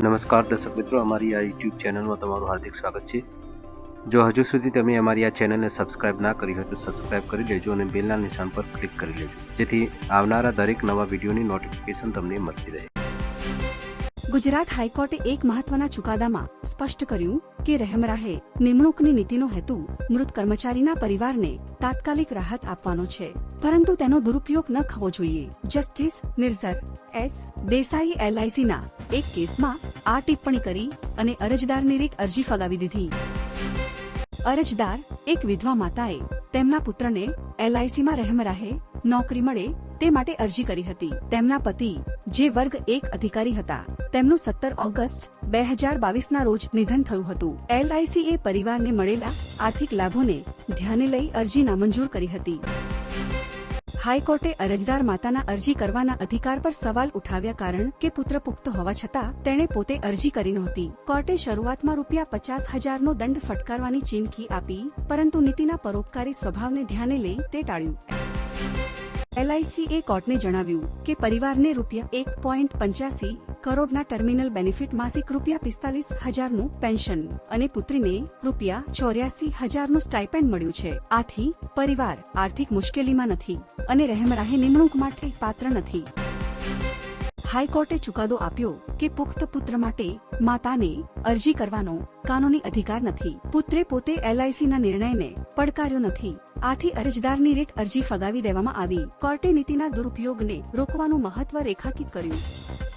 નમસ્કાર દર્શક મિત્રો, અમારી આ યુટ્યુબ ચેનલમાં તમારું હાર્દિક સ્વાગત છે. જો હજુ સુધી તમે અમારી આ ચેનલને સબસ્ક્રાઇબ ના કરી હોય તો સબસ્ક્રાઇબ કરી લેજો અને બેલના નિશાન પર ક્લિક કરી લેજો. જેથી આવનારા દરેક નવા વિડીયોની નોટિફિકેશન તમને મળતી રહે. ગુજરાત હાઈકોર્ટે એક મહત્વના ચુકાદામાં સ્પષ્ટ કર્યું કે રહેમરાહે નિમણૂકની નીતિનો હેતુ મૃત કર્મચારીના પરિવારને તાત્કાલિક રાહત આપવાનો છે. પરંતુ તેનો દુરુપયોગ ન થવો જોઈએ. જસ્ટિસ નિર્ઝર એસ દેસાઈ એલઆઈસીના એક કેસમાં આ ટિપ્પણી કરી અને અરજદારની રીટ અરજી ફગાવી દીધી. અરજદાર એક વિધવા માતાએ તેમના પુત્રને એલઆઈસીમાં રહેમરાહે નોકરી મળે તે માટે અરજી કરી હતી. તેમના પતિ, જે વર્ગ એક અધિકારી હતા, તેમનું સત્તર ઓગસ્ટ બે હજાર બાવીસના રોજ નિધન થયું હતું. એલઆઈસી એ પરિવારને મળેલા આર્થિક લાભોને ધ્યાને લઈ અરજી નામંજૂર કરી હતી. હાઈકોર્ટે અરજદાર માતાના અરજી કરવાના અધિકાર પર સવાલ ઉઠાવ્યા કારણ કે પુત્ર પુખ્ત હોવા છતાં તેણે પોતે અરજી કરી નહોતી. કોર્ટે શરૂઆતમાં રૂપિયા પચાસ હજારનો દંડ ફટકારવાની ચીમકી આપી, પરંતુ નીતિના પરોપકારી સ્વભાવને ધ્યાને લઈ તે ટાળ્યું. એલઆઈસીએ કોર્ટને જણાવ્યું કે પરિવારને રૂપિયા એક પોઈન્ટ પંચ્યાસી કરોડના ટર્મિનલ બેનિફિટ માસિક રૂપિયા પિસ્તાલીસ હજારનું પેન્શન અને પુત્રીને રૂપિયા ચોર્યાસી હજારનું સ્ટાઇપેન્ડ મળ્યું છે. આથી, પરિવાર આર્થિક મુશ્કેલીમાં નથી અને રહેમરાહે નિમણૂક માટે પાત્ર નથી. હાઈકોર્ટે ચુકાદો આપ્યો કે પુખ્ત પુત્ર માટે માતાને અરજી કરવાનો કાનૂની અધિકાર નથી. પુત્રે પોતે એલઆઈસીના નિર્ણયને પડકાર્યો નથી. આથી અરજદારની રેટ અરજી ફગાવી દેવામાં આવી. કોર્ટે નીતિના દુરુપયોગને રોકવાનું મહત્વ રેખાંકિત કર્યું.